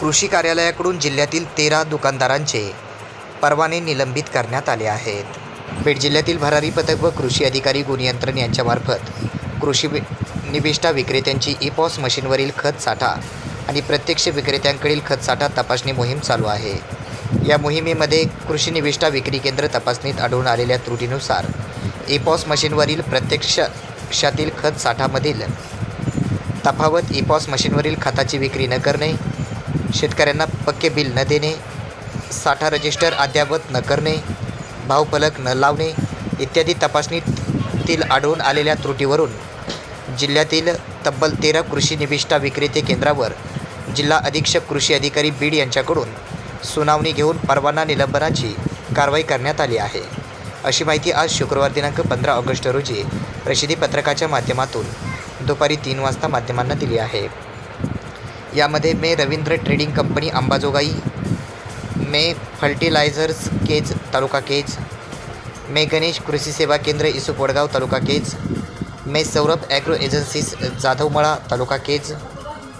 कृषी कार्यालयाकडून जिल्ह्यातील तेरा दुकानदारांचे परवाने निलंबित करण्यात आले आहेत. बीड जिल्ह्यातील भरारी पथक व कृषी अधिकारी गुणयंत्रण यांच्यामार्फत कृषी वि- निविष्ठा विक्रेत्यांची इपॉस मशीनवरील खत साठा आणि प्रत्यक्ष विक्रेत्यांकडील खत साठा तपासणी मोहीम चालू आहे. या मोहिमेमध्ये कृषी निविष्ठा विक्री केंद्र तपासणीत आढळून आलेल्या त्रुटीनुसार इपॉस मशीनवरील प्रत्यक्षातील खत साठामधील तफावत इपॉस मशीनवरील खताची विक्री न करणे शेतकऱ्यांना पक्के बिल न देणे साठा रजिस्टर अद्ययावत न करणे भावफलक न लावणे इत्यादी तपासणीतील आढळून आलेल्या त्रुटीवरून जिल्ह्यातील तब्बल तेरा कृषी निविष्ठा विक्रेते केंद्रावर जिल्हा अधीक्षक कृषी अधिकारी बीड यांच्याकडून सुनावणी घेऊन परवाना निलंबनाची कारवाई करण्यात आली आहे. अशी माहिती आज शुक्रवार दिनांक पंधरा ऑगस्ट रोजी प्रसिद्धी पत्रकाच्या माध्यमातून दुपारी तीन वाजता माध्यमांना दिली आहे. यामध्ये मे रवींद्र ट्रेडिंग कंपनी अंबाजोगाई मे फर्टिलायझर्स केज तालुका केज मे गणेश कृषी सेवा केंद्र इसू वडगाव तालुका केज मे सौरभ ॲग्रो एजन्सीज जाधवमळा तालुका केज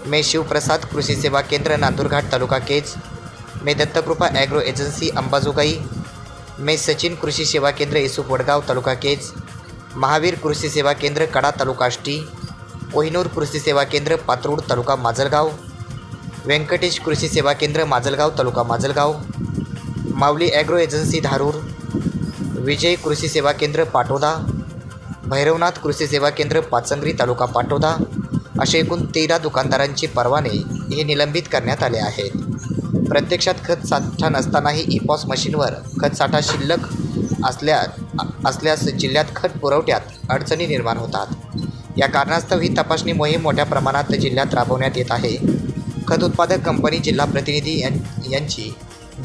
मे शिवप्रसाद कृषी सेवा केंद्र नांदुरघाट तालुका केज मे दत्तकृपा ॲग्रो एजन्सी अंबाजोगाई मे सचिन कृषी सेवा केंद्र इसू वडगाव तालुका केज महावीर कृषी सेवा केंद्र कडा तालुका आष्टी कोहिनूर कृषी सेवा केंद्र पात्रूड तालुका माजलगाव. व्यंकटेश कृषी सेवा केंद्र Majalgaon taluka Majalgaon. Mauli agro agency Dharur. विजय कृषी सेवा केंद्र पाटोदा. भैरवनाथ कृषी सेवा केंद्र पाचंगरी तालुका पाटोदा. असे एकूण तेरा दुकानदारांचे परवाने हे निलंबित करण्यात आले आहेत. प्रत्यक्षात खत साठा नसतानाही इपॉस मशीनवर खत साठा शिल्लक असल्या असल्यास जिल्ह्यात खत पुरवठ्यात अडचणी निर्माण होतात. या कारणास्तव ही तपासणी मोहीम मोठ्या प्रमाणात जिल्ह्यात राबवण्यात येत आहे. खत उत्पादक कंपनी जिल्हा प्रतिनिधी यां यांची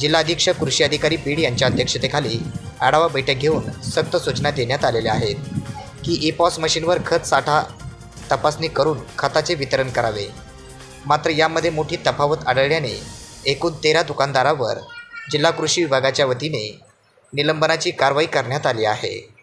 जिल्हा अधीक्षक कृषी अधिकारी पीड यांच्या अध्यक्षतेखाली आढावा बैठक घेऊन सक्त सूचना देण्यात आलेल्या आहेत की ई पॉस मशीनवर खत साठा तपासणी करून खताचे वितरण करावे. मात्र यामध्ये मोठी तफावत आढळल्याने एकूण तेरा दुकानदारावर जिल्हा कृषी विभागाच्या वतीने निलंबनाची कारवाई करण्यात आली आहे.